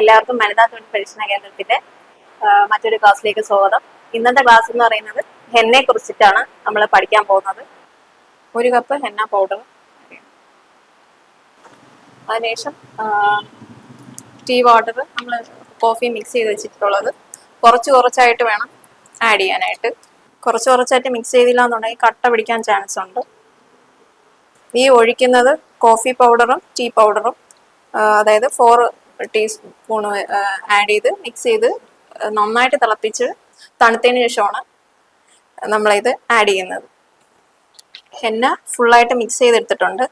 എല്ലാവർക്കും വനിതാ തൊഴിൽ പരിശീലന കേന്ദ്രത്തിന്റെ മറ്റൊരു ക്ലാസ്സിലേക്ക് സ്വാഗതം. ഇന്നത്തെ ക്ലാസ് എന്ന് പറയുന്നത് ഹെന്നെ കുറിച്ചിട്ടാണ് നമ്മൾ പഠിക്കാൻ പോകുന്നത്. ഒരു കപ്പ് ഹെന്ന പൗഡർ. അതിനുശേഷം ടീ വാട്ടർ നമ്മൾ കോഫി മിക്സ് ചെയ്ത് വെച്ചിട്ടുള്ളത്. കുറച്ച് കുറച്ചായിട്ട് വേണം ആഡ് ചെയ്യാനായിട്ട്. കുറച്ച് കുറച്ചായിട്ട് മിക്സ് ചെയ്തില്ല എന്നുണ്ടെങ്കിൽ കട്ട പിടിക്കാൻ ചാൻസ് ഉണ്ട്. ഈ ഒഴിക്കുന്നത് കോഫി പൗഡറും ടീ പൗഡറും അതായത് ഫോർ ടീസ്പൂൺ ആഡ് ചെയ്ത് മിക്സ് ചെയ്ത് നന്നായിട്ട് തിളപ്പിച്ച് തണുത്തതിന് ശേഷമാണ് നമ്മളിത് ആഡ് ചെയ്യുന്നത്. ഹെന്ന ഫുള്ളായിട്ട് മിക്സ് ചെയ്തെടുത്തിട്ടുണ്ട്.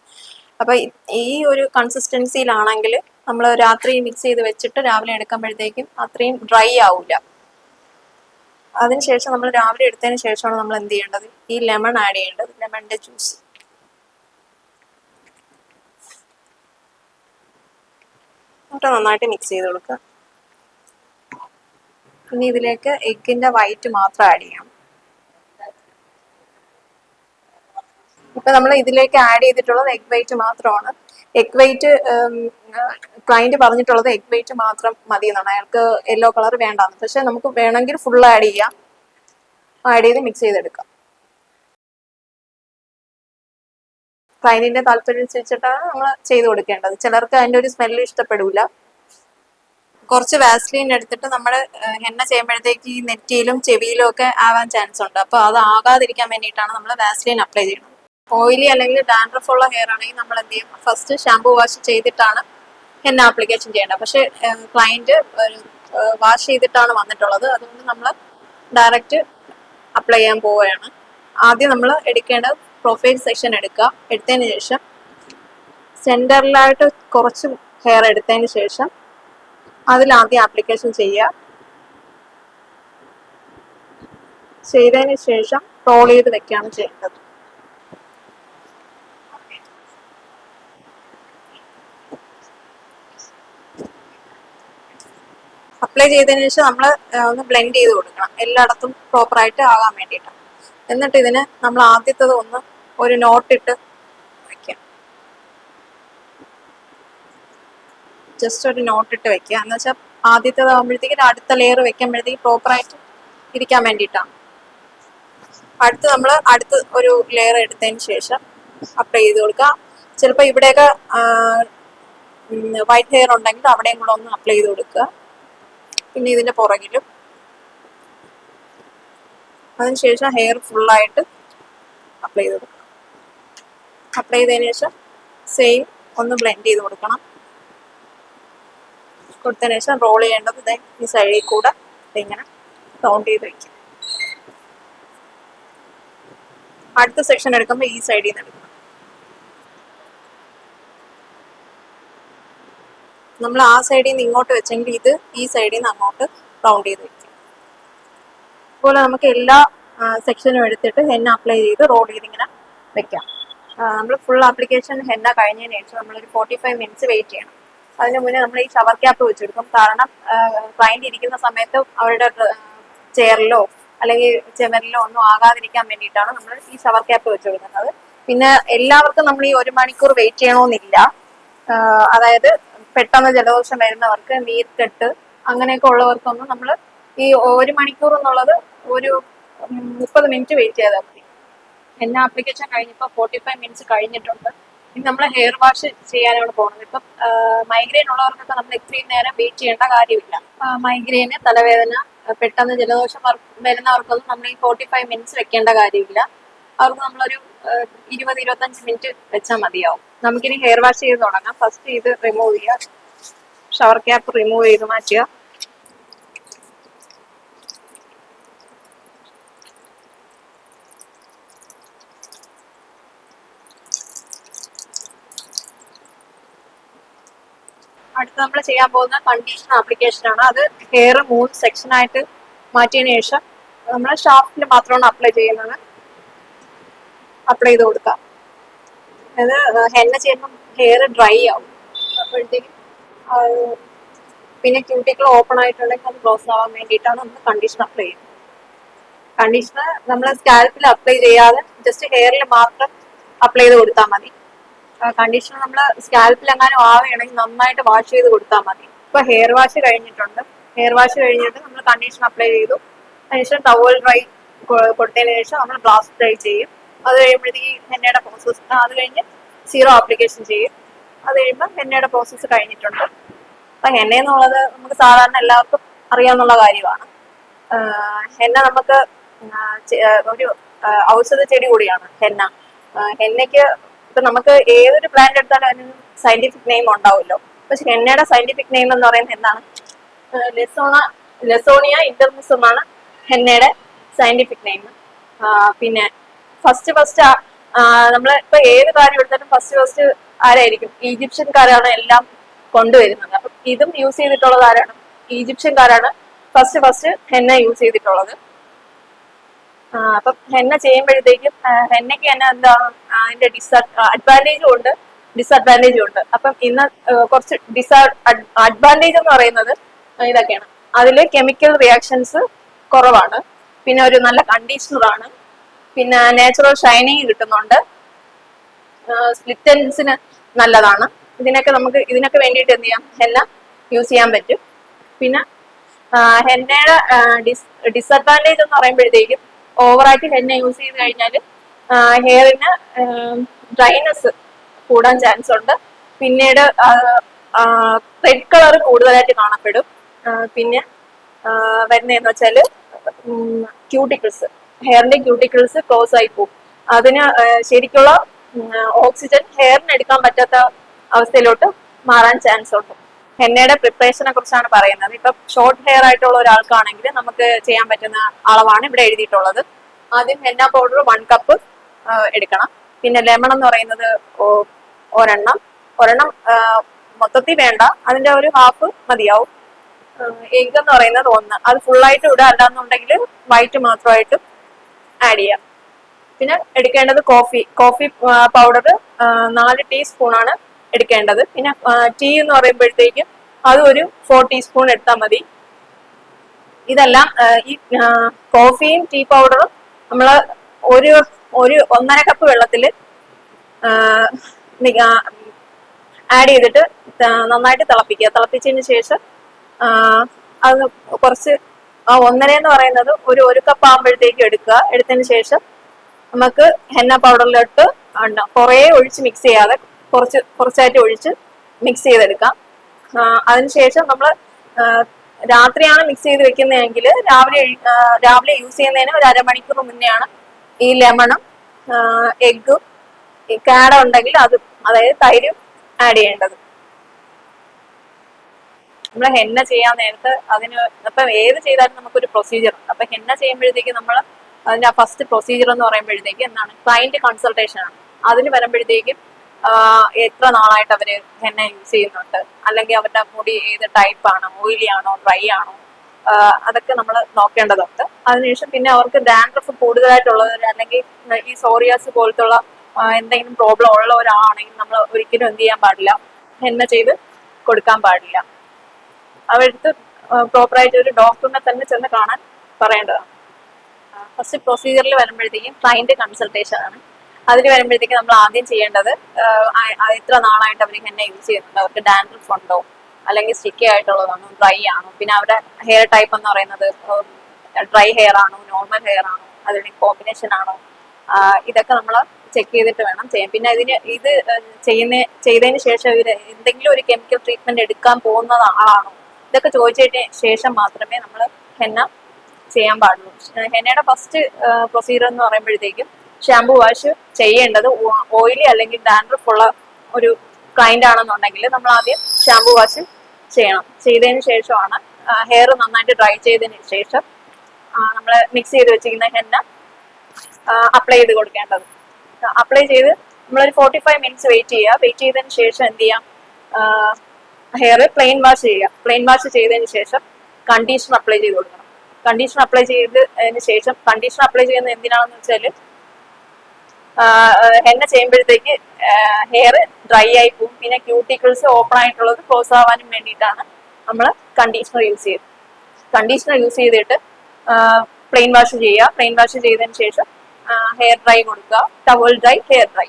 അപ്പോൾ ഈ ഒരു കൺസിസ്റ്റൻസിയിലാണെങ്കിൽ നമ്മൾ രാത്രി മിക്സ് ചെയ്ത് വെച്ചിട്ട് രാവിലെ എടുക്കുമ്പോഴത്തേക്കും അത്രയും ഡ്രൈ ആവില്ല അതിനുശേഷം നമ്മൾ രാവിലെ എടുത്തതിന് ശേഷമാണ് നമ്മൾ എന്ത് ചെയ്യേണ്ടത്? ഈ ലെമൺ ആഡ് ചെയ്യേണ്ടത്. ലെമണിന്റെ ജ്യൂസ് എന്നിട്ട് നന്നായിട്ട് മിക്സ് ചെയ്ത് കൊടുക്കുക. പിന്നെ ഇതിലേക്ക് എഗ്ഗിന്റെ വൈറ്റ് മാത്രം ആഡ് ചെയ്യാം. ഇപ്പൊ നമ്മൾ ഇതിലേക്ക് ആഡ് ചെയ്തിട്ടുള്ളത് എഗ് വൈറ്റ് മാത്രമാണ്. എഗ് വൈറ്റ് ക്ലയന്റ് പറഞ്ഞിട്ടുള്ളത് എഗ് വൈറ്റ് മാത്രം മതി എന്നാണ്. അയാൾക്ക് യെല്ലോ കളർ വേണ്ടാന്ന്. പക്ഷെ നമുക്ക് വേണമെങ്കിൽ ഫുൾ ആഡ് ചെയ്യാം. ആഡ് ചെയ്ത് മിക്സ് ചെയ്തെടുക്കാം. ക്ലയന്റിന്റെ താല്പര്യം അനുസരിച്ചിട്ടാണ് നമ്മൾ ചെയ്ത് കൊടുക്കേണ്ടത്. ചിലർക്ക് അതിന്റെ ഒരു സ്മെല്ല് ഇഷ്ടപ്പെടില്ല കുറച്ച് വാസ്ലിൻ എടുത്തിട്ട് നമ്മൾ എണ്ണ ചെയ്യുമ്പോഴത്തേക്ക് ഈ നെറ്റിയിലും ചെവിയിലും ഒക്കെ ആവാൻ ചാൻസ് ഉണ്ട്. അപ്പോൾ അത് ആകാതിരിക്കാൻ വേണ്ടിയിട്ടാണ് നമ്മൾ വാസ്ലിൻ അപ്ലൈ ചെയ്യുന്നത്. ഓയിലി അല്ലെങ്കിൽ ഡാൻഡ്രഫ് ഉള്ള ഹെയർ ആണെങ്കിൽ നമ്മൾ എന്ത് ചെയ്യും? ഫസ്റ്റ് ഷാംപു വാഷ് ചെയ്തിട്ടാണ് എണ്ണ ആപ്ലിക്കേഷൻ ചെയ്യേണ്ടത്. പക്ഷേ ക്ലയന്റ് വാഷ് ചെയ്തിട്ടാണ് വന്നിട്ടുള്ളത്. അതുകൊണ്ട് നമ്മൾ ഡയറക്റ്റ് അപ്ലൈ ചെയ്യാൻ പോവുകയാണ്. ആദ്യം നമ്മൾ എടുക്കേണ്ടത് പ്രൊഫൈൽ സെക്ഷൻ എടുക്കുക. എടുത്തതിന് ശേഷം സെന്ററിലായിട്ട് കുറച്ച് ഹെയർ എടുത്തതിന് ശേഷം അതിലാദ്യം ആപ്ലിക്കേഷൻ ചെയ്യുക. ചെയ്തതിന് ശേഷം റോൾ ചെയ്ത് വെക്കുകയാണ് ചെയ്യേണ്ടത്. അപ്ലൈ ചെയ്തതിന് ശേഷം നമ്മൾ ഒന്ന് ബ്ലെൻഡ് ചെയ്ത് കൊടുക്കണം. എല്ലായിടത്തും പ്രോപ്പറായിട്ട് ആകാൻ വേണ്ടിയിട്ട്. എന്നിട്ട് ഇതിന് നമ്മൾ ആദ്യത്തത് ഒന്ന് ഒരു നോട്ടിട്ട് വയ്ക്കാം. ജസ്റ്റ് ഒരു നോട്ടിട്ട് വെക്കുക എന്ന് വെച്ചാൽ ആദ്യത്തേതാകുമ്പോഴത്തേക്കും അടുത്ത ലെയർ വെക്കുമ്പോഴത്തേക്ക് പ്രോപ്പറായിട്ട് ഇരിക്കാൻ വേണ്ടിയിട്ടാണ്. അടുത്ത് നമ്മൾ അടുത്ത് ഒരു ലെയർ എടുത്തതിന് ശേഷം അപ്ലൈ ചെയ്ത് കൊടുക്കുക. ചിലപ്പോൾ ഇവിടെയൊക്കെ വൈറ്റ് ഹെയർ ഉണ്ടെങ്കിൽ അവിടെയും കൂടെ ഒന്ന് അപ്ലൈ ചെയ്ത് കൊടുക്കുക. പിന്നെ ഇതിന്റെ പുറകിലും. അതിനുശേഷം ഹെയർ ഫുള്ളായിട്ട് അപ്ലൈ ചെയ്ത് കൊടുക്കണം അപ്ലൈ ചെയ്തതിന് ശേഷം സെയിം ഒന്ന് ബ്ലെൻഡ് ചെയ്ത് കൊടുക്കണം. കൊടുത്തതിന് ശേഷം റോൾ ചെയ്യേണ്ടത് ഇതേ ഈ സൈഡിൽ കൂടെ ഇങ്ങനെ റൗണ്ട് ചെയ്ത് വയ്ക്കും അടുത്ത സെക്ഷൻ എടുക്കുമ്പോൾ ഈ സൈഡിൽ നിന്ന് എടുക്കണം. നമ്മൾ ആ സൈഡിൽ നിന്ന് ഇങ്ങോട്ട് വെച്ചെങ്കിൽ ഇത് ഈ സൈഡിൽ നിന്ന് അങ്ങോട്ട് റൗണ്ട് ചെയ്ത് വെക്കും. അതുപോലെ നമുക്ക് എല്ലാ സെക്ഷനും എടുത്തിട്ട് എന്നെ അപ്ലൈ ചെയ്ത് റോൾ ചെയ്ത് ഇങ്ങനെ വെക്കാം. നമ്മൾ ഫുൾ ആപ്ലിക്കേഷൻ ഹെന്ന കഴിഞ്ഞതിന് ശേഷം നമ്മളൊരു ഫോർട്ടി ഫൈവ് മിനിറ്റ്സ് വെയിറ്റ് ചെയ്യണം. അതിന് മുന്നേ നമ്മൾ ഈ ഷവർ ക്യാപ്പ് വെച്ചെടുക്കും. കാരണം ക്ലയന്റ് ഇരിക്കുന്ന സമയത്ത് അവരുടെ ചെയറിലോ അല്ലെങ്കിൽ ചെമരിലോ ഒന്നും ആകാതിരിക്കാൻ വേണ്ടിയിട്ടാണ് നമ്മൾ ഈ ഷവർ ക്യാപ്പ് വെച്ച് കൊടുക്കുന്നത് പിന്നെ എല്ലാവർക്കും നമ്മൾ ഈ ഒരു മണിക്കൂർ വെയിറ്റ് ചെയ്യണമെന്നില്ല അതായത് പെട്ടെന്ന് ജലദോഷം വരുന്നവർക്ക് നീർക്കെട്ട് അങ്ങനെയൊക്കെ ഉള്ളവർക്കൊന്നും നമ്മൾ ഈ ഒരു മണിക്കൂർ എന്നുള്ളത് ഒരു മുപ്പത് മിനിറ്റ് വെയിറ്റ് ചെയ്താൽ മതി. എന്നെ ആപ്ലിക്കേഷൻ കഴിഞ്ഞപ്പോൾ ഫോർട്ടി ഫൈവ് മിനിറ്റ്സ് കഴിഞ്ഞിട്ടുണ്ട്. ഇനി നമ്മൾ ഹെയർ വാഷ് ചെയ്യാനാണ് പോകുന്നത് ഇപ്പം മൈഗ്രെയിൻ ഉള്ളവർക്കൊക്കെ നമ്മൾ ഇത്രയും നേരം വെയിറ്റ് ചെയ്യേണ്ട കാര്യമില്ല. മൈഗ്രെയിന് തലവേദന പെട്ടെന്ന് ജലദോഷം വർ- വരുന്നവർക്കൊന്നും നമ്മൾ ഈ ഫോർട്ടി ഫൈവ് മിനിറ്റ്സ് വെക്കേണ്ട കാര്യമില്ല. അവർക്ക് നമ്മളൊരു ഇരുപത് ഇരുപത്തഞ്ച് മിനിറ്റ് വെച്ചാൽ മതിയാവും. നമുക്കിനി ഹെയർ വാഷ് ചെയ്ത് തുടങ്ങാം. ഫസ്റ്റ് ഇത് റിമൂവ് ചെയ്യുക. ഷവർ ക്യാപ്പ് റിമൂവ് ചെയ്ത് മാറ്റുക. അടുത്ത് നമ്മൾ ചെയ്യാൻ പോകുന്ന കണ്ടീഷൻ ആപ്ലിക്കേഷൻ ആണ്. അത് ഹെയർ മൂന്ന് സെക്ഷൻ ആയിട്ട് മാറ്റിയതിനു ശേഷം നമ്മൾ ഷാഫ്റ്റിൽ മാത്രമാണ് അപ്ലൈ ചെയ്യുന്നത്. അപ്ലൈ ചെയ്ത് കൊടുക്കാം. അത് ഹെന്ന ചെയ്യുമ്പം ഹെയർ ഡ്രൈ ആവും. അപ്പോഴത്തേക്കും പിന്നെ ക്യൂട്ടിക്കൽ ഓപ്പൺ ആയിട്ടുണ്ടെങ്കിൽ അത് ക്ലോസ് ആവാൻ വേണ്ടിയിട്ടാണ് നമ്മൾ കണ്ടീഷൻ അപ്ലൈ ചെയ്യുന്നത്. കണ്ടീഷണർ നമ്മൾ സ്കാൽപ്പിൽ അപ്ലൈ ചെയ്യാതെ ജസ്റ്റ് ഹെയറിൽ മാത്രം അപ്ലൈ ചെയ്ത് കൊടുത്താൽ മതി. കണ്ടീഷണർ നമ്മൾ സ്കാൽപ്പിൽ എങ്ങാനും ആവുകയാണെങ്കിൽ നന്നായിട്ട് വാഷ് ചെയ്ത് കൊടുത്താൽ മതി. ഇപ്പൊ ഹെയർ വാഷ് കഴിഞ്ഞിട്ടുണ്ട്. ഹെയർ വാഷ് കഴിഞ്ഞിട്ട് നമ്മൾ കണ്ടീഷണർ അപ്ലൈ ചെയ്തു. അതിനുശേഷം ടവൽ ഡ്രൈ കൊടുത്തതിന് ശേഷം നമ്മൾ ഗ്ലാസ് ഡ്രൈ ചെയ്യും. അത് കഴിയുമ്പോഴത്തേക്ക് ഹെന്നയുടെ പ്രോസസ്സ് അത് കഴിഞ്ഞ് സീറോ ആപ്ലിക്കേഷൻ ചെയ്യും. അത് കഴിയുമ്പോൾ ഹെന്നയുടെ പ്രോസസ്സ് കഴിഞ്ഞിട്ടുണ്ട്. അപ്പൊ ഹെന്ന എന്നുള്ളത് നമുക്ക് സാധാരണ എല്ലാവർക്കും അറിയാവുന്ന കാര്യമാണ്. ഹെന്ന നമുക്ക് ഒരു ഔഷധ ചെടി കൂടിയാണ് ഹെന്ന ഹെന്നയ്ക്ക് ഇപ്പൊ നമുക്ക് ഏതൊരു പ്ലാന്റ് എടുത്താലും അതിന് സയന്റിഫിക് നെയിം ഉണ്ടാവുമല്ലോ. പക്ഷെ ഹെന്നയുടെ സയന്റിഫിക് നെയിം എന്ന് പറയുന്നത് എന്താണ്? ലെസോണ ലെസോണിയ ഇന്റർമിസ് എന്നാണ് ഹെന്നയുടെ സയന്റിഫിക് നെയിം പിന്നെ ഫസ്റ്റ് ഫസ്റ്റ് നമ്മൾ ഇപ്പൊ ഏത് കാര്യം എടുത്താലും ഫസ്റ്റ് ഫസ്റ്റ് ആരായിരിക്കും? ഈജിപ്ഷ്യൻകാരാണ് എല്ലാം കൊണ്ടുവരുന്നത്. അപ്പൊ ഇതും യൂസ് ചെയ്തിട്ടുള്ളത് ആരാണ്? ഈജിപ്ഷ്യൻകാരാണ് ഫസ്റ്റ് ഫസ്റ്റ് ഹെന്ന യൂസ് ചെയ്തിട്ടുള്ളത്. അപ്പം ഹെന്ന ചെയ്യുമ്പോഴത്തേക്കും ഹെന്നയ്ക്ക് തന്നെ എന്താ അതിന്റെ ഡിസ് അഡ്വാന്റേജും ഉണ്ട് ഡിസഡ്വാന്റേജും ഉണ്ട്. അപ്പം ഇന്ന് കുറച്ച് ഡിസ് അഡ്വാന്റേജ് എന്ന് പറയുന്നത് ഇതൊക്കെയാണ്. അതിൽ കെമിക്കൽ റിയാക്ഷൻസ് കുറവാണ്. പിന്നെ ഒരു നല്ല കണ്ടീഷണറാണ് പിന്നെ നാച്ചുറൽ ഷൈനിങ് കിട്ടുന്നുണ്ട്. സ്പ്ലിറ്റൻസിന് നല്ലതാണ്. ഇതിനൊക്കെ നമുക്ക് ഇതിനൊക്കെ വേണ്ടിയിട്ട് എന്ത് ചെയ്യാം? ഹെന്ന യൂസ് ചെയ്യാൻ പറ്റും. പിന്നെ ഹെന്നയുടെ ഡിസ് ഡിസഡ്വാന്റേജ് എന്ന് പറയുമ്പോഴത്തേക്കും ഓവറായിട്ട് ഹെന്ന യൂസ് ചെയ്ത് കഴിഞ്ഞാൽ ഹെയറിന് ഡ്രൈനെസ് കൂടാൻ ചാൻസ് ഉണ്ട്. പിന്നീട് റെഡ് കളർ കൂടുതലായിട്ട് കാണപ്പെടും. പിന്നെ വരുന്നതെന്ന് വെച്ചാൽ ക്യൂട്ടിക്കിൾസ് ഹെയറിന്റെ ക്യൂട്ടിക്കിൾസ് ക്ലോസ് ആയി പോകും. അതിന് ശരിക്കുള്ള ഓക്സിജൻ ഹെയറിന് എടുക്കാൻ പറ്റാത്ത അവസ്ഥയിലോട്ട് മാറാൻ ചാൻസ് ഉണ്ട്. ഹെന്നയുടെ പ്രിപ്പറേഷനെ കുറിച്ചാണ് പറയുന്നത്. ഇപ്പൊ ഷോർട്ട് ഹെയർ ആയിട്ടുള്ള ഒരാൾക്കാണെങ്കിൽ നമുക്ക് ചെയ്യാൻ പറ്റുന്ന അളവാണ് ഇവിടെ എഴുതിയിട്ടുള്ളത്. ആദ്യം ഹെന്ന പൗഡർ വൺ കപ്പ് എടുക്കണം. പിന്നെ ലെമൺ എന്ന് പറയുന്നത് ഒരെണ്ണം. ഒരെണ്ണം മൊത്തത്തിൽ വേണ്ട. അതിന്റെ ഒരു ഹാഫ് മതിയാവും. എഗ് എന്ന് പറയുന്നത് ഒന്ന്. അത് ഫുള്ളായിട്ട് ഇടുക. അല്ലാന്നുണ്ടെങ്കിൽ വൈറ്റ് മാത്രമായിട്ട് ആഡ് ചെയ്യാം. പിന്നെ എടുക്കേണ്ടത് കോഫി കോഫി പൗഡർ നാല് ടീസ്പൂണാണ് എടുക്കേണ്ടത്. പിന്നെ ടീ എന്ന് പറയുമ്പോഴത്തേക്കും അത് ഒരു ഫോർ ടീസ്പൂൺ എടുത്താൽ മതി. ഇതെല്ലാം ഈ കോഫിയും ടീ പൗഡറും നമ്മൾ ഒരു ഒരു ഒന്നര കപ്പ് വെള്ളത്തിൽ ആഡ് ചെയ്തിട്ട് നന്നായിട്ട് തിളപ്പിക്കുക. തിളപ്പിച്ചതിന് ശേഷം അത് കുറച്ച് ആ ഒന്നര എന്ന് പറയുന്നത് ഒരു ഒരു കപ്പ് ആകുമ്പോഴത്തേക്ക് എടുക്കുക. എടുത്തതിന് ശേഷം നമുക്ക് ഹെന്ന പൗഡറിലിട്ട് കുറേ ഒഴിച്ച് മിക്സ് ചെയ്യാതെ കുറച്ച് കുറച്ചായിട്ട് ഒഴിച്ച് മിക്സ് ചെയ്തെടുക്കാം. ആ, അതിനുശേഷം നമ്മൾ രാത്രിയാണ് മിക്സ് ചെയ്ത് വെക്കുന്നതെങ്കിൽ രാവിലെ ആ, രാവിലെ യൂസ് ചെയ്യുന്നതിന് ഒരു അരമണിക്കൂർ മുന്നെയാണ് ഈ ലെമണും എഗ്ഗും കാട ഉണ്ടെങ്കിൽ അത് അതായത് തൈരും ആഡ് ചെയ്യേണ്ടത്. നമ്മൾ ഹെന്ന ചെയ്യാൻ നേരത്ത് അതിന് ഇപ്പൊ ഏത് ചെയ്താലും നമുക്കൊരു പ്രൊസീജിയർ ഉണ്ട്. അപ്പൊ ഹെന്ന ചെയ്യുമ്പോഴത്തേക്ക് നമ്മൾ അതിന്റെ ഫസ്റ്റ് പ്രൊസീജിയർ എന്ന് പറയുമ്പോഴത്തേക്ക് എന്താണ്? ക്ലയന്റ് കൺസൾട്ടേഷൻ ആണ്. അതിന് വരുമ്പോഴത്തേക്കും എത്ര നാളായിട്ട് അവർ ഹെന്ന യൂസ് ചെയ്യുന്നുണ്ട്? അല്ലെങ്കിൽ അവരുടെ മുടി ഏത് ടൈപ്പ് ആണ്? ഓയിലി ആണോ? ഡ്രൈ ആണോ? അതൊക്കെ നമ്മൾ നോക്കേണ്ടതുണ്ട്. അതിനുശേഷം പിന്നെ അവർക്ക് ഡാൻഡ്രഫ് കൂടുതലായിട്ടുള്ളവർ അല്ലെങ്കിൽ ഈ സോറിയാസ് പോലത്തുള്ള എന്തെങ്കിലും പ്രോബ്ലം ഉള്ള ഒരാളാണെങ്കിൽ നമ്മൾ ഒരിക്കലും എന്ത് ചെയ്യാൻ പാടില്ല. ഹെന്ന ചെയ്ത് കൊടുക്കാൻ പാടില്ല. അവരടുത്ത് പ്രോപ്പറായിട്ട് ഒരു ഡോക്ടറിനെ തന്നെ ചെന്ന് കാണാൻ പറയേണ്ടതാണ്. ഫസ്റ്റ് പ്രൊസീജിയറിൽ വരുമ്പോഴത്തേക്കും ക്ലയന്റ് കൺസൾട്ടേഷൻ ആണ്. അതിൽ വരുമ്പോഴത്തേക്ക് നമ്മൾ ആദ്യം ചെയ്യേണ്ടത് എത്ര നാളായിട്ട് അവർ എന്നെ യൂസ് ചെയ്യുന്നുണ്ട്. അവർക്ക് ഡാൻഡ്രഫ് ഉണ്ടോ? അല്ലെങ്കിൽ സ്റ്റിക്കി ആയിട്ടുള്ളതാണോ ഡ്രൈ ആണോ? പിന്നെ അവരുടെ ഹെയർ ടൈപ്പ് എന്ന് പറയുന്നത് ഡ്രൈ ഹെയർ ആണോ? നോർമൽ ഹെയർ ആണോ? അതിന് കോമ്പിനേഷൻ ആണോ? ഇതൊക്കെ നമ്മൾ ചെക്ക് ചെയ്തിട്ട് വേണം ചെയ്യാൻ. പിന്നെ ഇതിന് ഇത് ചെയ്യുന്ന ചെയ്തതിന് ശേഷം ഇവർ എന്തെങ്കിലും ഒരു കെമിക്കൽ ട്രീറ്റ്മെന്റ് എടുക്കാൻ പോകുന്ന ആളാണോ? ഇതൊക്കെ ചോദിച്ചതിന് ശേഷം മാത്രമേ നമ്മൾ ഹെന്ന ചെയ്യാൻ പാടുള്ളൂ. ഹെന്നയുടെ ഫസ്റ്റ് പ്രൊസീജിയർ എന്ന് പറയുമ്പോഴത്തേക്കും ഷാംപൂ വാഷ് ചെയ്യേണ്ടത് ഓയിലി അല്ലെങ്കിൽ ഡാൻഡ്രഫ് ഉള്ള ഒരു ക്ലൈന്റ് ആണെന്നുണ്ടെങ്കിൽ നമ്മൾ ആദ്യം ഷാംപൂ വാഷ് ചെയ്യണം. ചെയ്തതിന് ശേഷമാണ് ഹെയർ നന്നായിട്ട് ഡ്രൈ ചെയ്തതിന് ശേഷം നമ്മൾ മിക്സ് ചെയ്ത് വെച്ചിരിക്കുന്ന ഹെന്ന അപ്ലൈ ചെയ്ത് കൊടുക്കേണ്ടത്. അപ്ലൈ ചെയ്ത് നമ്മളൊരു ഫോർട്ടി ഫൈവ് മിനിറ്റ്സ് വെയിറ്റ് ചെയ്യുക. വെയിറ്റ് ചെയ്തതിന് ശേഷം എന്ത് ചെയ്യാം? ഹെയർ പ്ലെയിൻ വാഷ് ചെയ്യുക. പ്ലെയിൻ വാഷ് ചെയ്തതിന് ശേഷം കണ്ടീഷണർ അപ്ലൈ ചെയ്ത് കൊടുക്കണം. കണ്ടീഷണർ അപ്ലൈ ചെയ്തതിന് ശേഷം കണ്ടീഷണർ അപ്ലൈ ചെയ്യുന്നത് എന്തിനാണെന്ന് വെച്ചാൽ ഹെന്ന ചെയ്യുമ്പോഴത്തേക്ക് ഹെയർ ഡ്രൈ ആയി പോകും. പിന്നെ ക്യൂട്ടിക്കിൾസ് ഓപ്പൺ ആയിട്ടുള്ളത് ക്ലോസ് ആവാനും വേണ്ടിയിട്ടാണ് നമ്മൾ കണ്ടീഷണർ യൂസ് ചെയ്യുന്നത്. കണ്ടീഷണർ യൂസ് ചെയ്തിട്ട് പ്ലെയിൻ വാഷ് ചെയ്യുക. പ്ലെയിൻ വാഷ് ചെയ്തതിന് ശേഷം ഹെയർ ഡ്രൈ കൊടുക്കുക. Towel dry hair dry